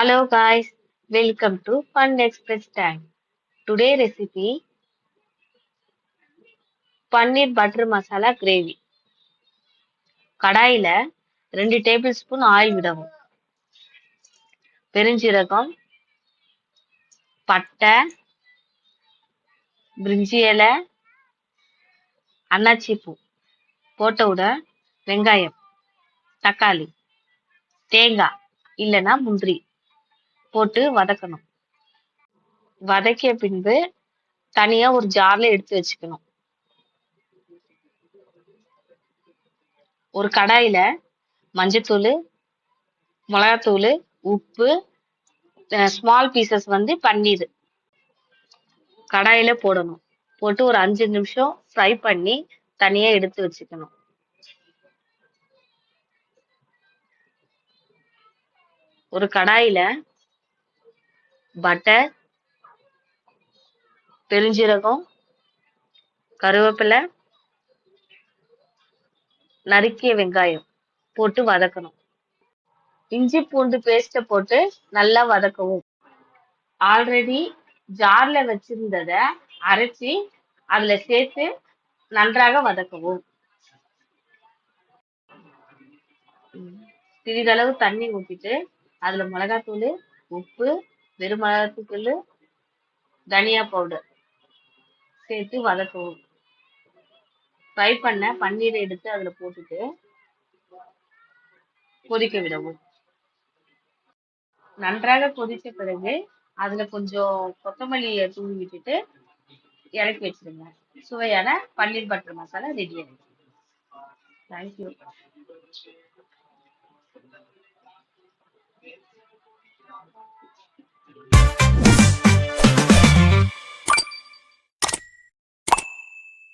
Hello guys, welcome to Fun Express Time. Today recipe paneer butter masala gravy கடாயில ரெண்டு table spoon oil விடவும். பெருஞ்சீரகம் பட்டை பிரிஞ்சி இலை அன்னாச்சி பூ. போட்ட வெங்காயம் தக்காளி தேங்காய் இல்லைன்னா முந்திரி. போட்டு வதக்கணும். வதக்கிய பின்பு தனியா ஒரு ஜார்ல எடுத்து வச்சுக்கணும். ஒரு கடாயில மஞ்சத்தூள் மிளகாத்தூள் உப்பு ஸ்மால் பீசஸ் வந்து பன்னீர். கடாயில போடணும். போட்டு ஒரு அஞ்சு நிமிஷம் ஃப்ரை பண்ணி தனியா எடுத்து வச்சுக்கணும். ஒரு கடாயில பட்டர் பெருஞ்சீரகம் கருவேப்பிலை நறுக்கிய வெங்காயம் போட்டு வதக்கணும். இஞ்சி பூண்டு பேஸ்ட்டை போட்டு நல்லா வதக்கவும். ஆல்ரெடி ஜார்ல வச்சிருந்தத அரைச்சி அதுல சேர்த்து நன்றாக வதக்கவும். சிறிதளவு தண்ணி ஊற்றிட்டு அதுல மிளகாத்தூள் உப்பு வெறும் தனியா பவுடர் சேர்த்து வதக்கவும். ஃப்ரை பண்ண பன்னீரை எடுத்து அதில் போட்டுட்டு கொதிக்க விடவும். நன்றாக கொதித்த பிறகு அதுல கொஞ்சம் கொத்தமல்லியை தூவி விட்டுட்டு இறக்கி வச்சிருங்க. சுவையான பன்னீர் பட்டர் மசாலா ரெடி ஆயிடுச்சு. Thank you Música